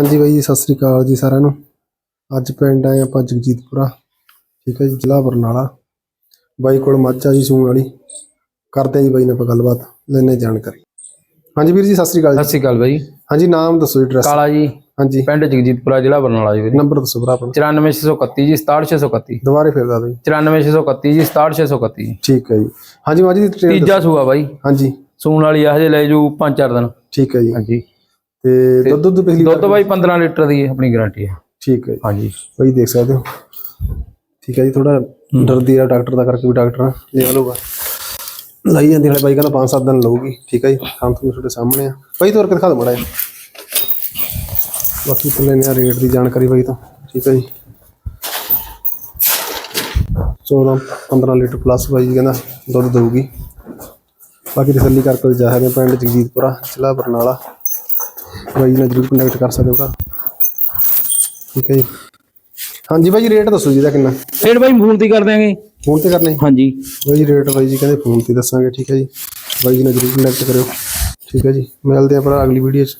ਹਾਂਜੀ ਬਾਈ ਜੀ ਸਤਿ ਸ੍ਰੀ ਅਕਾਲ ਜੀ ਸਾਰਿਆਂ ਨੂੰ। ਅੱਜ ਪਿੰਡ ਆਏ ਆਪਾਂ ਜਗਜੀਤਪੁਰਾ ਠੀਕ ਹੈ ਜੀ ਜ਼ਿਲ੍ਹਾ ਬਰਨਾਲਾ। ਬਾਈ ਕੋਲ ਮੱਝ ਆ ਜੀ ਸੂਣ ਵਾਲੀ। ਕਰਦੇ ਆ ਜੀ ਬਾਈ ਨਾਲ ਆਪਾਂ ਗੱਲਬਾਤ ਲੈਣੇ ਜਾਣਕਾਰੀ। ਹਾਂਜੀ ਵੀਰ ਜੀ ਸਤਿ ਸ੍ਰੀ ਅਕਾਲ ਸਤਿ ਸ਼੍ਰੀ ਅਕਾਲ ਬਾਈ। ਹਾਂਜੀ ਨਾਮ ਦੱਸੋ ਜੀ ਐਡਰੈਸ ਕਾਲਾ ਜੀ। ਹਾਂਜੀ। ਪਿੰਡ ਜਗਜੀਤਪੁਰਾ ਜ਼ਿਲ੍ਹਾ ਬਰਨਾਲਾ ਜੀ ਨੰਬਰ ਦੱਸੋ ਭਰਾ ਆਪਣਾ। 94631 ਜੀ 67631 ਦੁਬਾਰੇ ਫੇਰ ਦੱਸ ਦਿਓ ਜੀ। 94631 ਜੀ 67631 ਜੀ। ਠੀਕ ਹੈ ਜੀ। ਹਾਂਜੀ ਮੱਝ ਦੀ ਤੀਜਾ ਸੂਆ ਬਾਈ। ਹਾਂਜੀ। ਸੂਣ ਵਾਲੀ ਆ ਹਜੇ ਲੈ ਜੂ 5-4 ਦਿਨ। ਠੀਕ ਹੈ ਜੀ। ਹਾਂਜੀ। ਤੇ ਦੁੱਧ ਦੁੱਧ ਪਿਛਲੀ ਦੁੱਧ ਬਾਈ 15 ਲੀਟਰ ਦੀ ਆਪਣੀ ਗਾਰੰਟੀ ਹੈ ਠੀਕ ਹੈ ਜੀ। ਹਾਂਜੀ। ਬਾਈ ਦੇਖ ਸਕਦੇ ਹੋ। ਠੀਕ ਹੈ ਜੀ ਥੋੜਾ ਡਰਦੀ ਆ ਡਾਕਟਰ ਦਾ ਕਰਕੇ ਵੀ ਡਾਕਟਰ ਲੈ ਲਊਗਾ ਲਈ ਜਾਂਦੀ ਹਲੇ ਬਾਈ ਕਹਿੰਦਾ 5-7 ਦਿਨ ਲਊਗੀ। ਠੀਕ ਹੈ ਜੀ ਖਾਣ ਤੋਂ ਤੁਹਾਡੇ ਸਾਹਮਣੇ ਆ। ਬਾਈ ਤੋਰ ਕੇ ਦਿਖਾ ਦੋ ਮੜਾ ਬਾਕੀ ਤੋਂ ਲੈਣੇ ਆ ਰੇਟ ਦੀ ਜਾਣਕਾਰੀ ਬਾਈ ਤੋਂ। ਠੀਕ ਹੈ ਜੀ। 14 15 ਲੀਟਰ ਪਲੱਸ ਬਾਈ ਜੀ ਕਹਿੰਦਾ ਦੁੱਧ ਦਊਗੀ। ਬਾਕੀ ਤਸੱਲੀ ਕਰਕੇ ਜਾ ਪਿੰਡ ਜਗਜੀਤਪੁਰਾ ਜ਼ਿਲ੍ਹਾ ਬਰਨਾਲਾ। ਬਾਈ ਨਾਲ ਜਰੂਰ ਕੰਟੈਕਟ ਕਰ ਸਕਦੇ ਹੋ ਭਰਾ। ਠੀਕ ਹੈ ਜੀ। ਹਾਂਜੀ ਬਾਈ ਰੇਟ ਦੱਸੋ ਜੀ ਇਹਦਾ ਕਿੰਨਾ? ਫੇਰ ਬਾਈ ਫੋਨ ਤੇ ਕਰ ਦਿਆਂਗੇ। ਫੋਨ ਤੇ ਕਰਨੇ ਹਾਂਜੀ। ਬਾਈ ਰੇਟ ਬਾਈ ਜੀ ਕਹਿੰਦੇ ਫੋਨ ਤੇ ਦੱਸਾਂਗੇ ਠੀਕ ਹੈ ਜੀ। ਬਾਈ ਜੀ ਨਾਲ ਜਰੂਰ ਕੰਟੈਕਟ ਕਰਿਓ। ਠੀਕ ਹੈ ਜੀ। ਮਿਲਦੇ ਆ ਭਰਾ ਅਗਲੀ ਵੀਡੀਓ 'ਚ।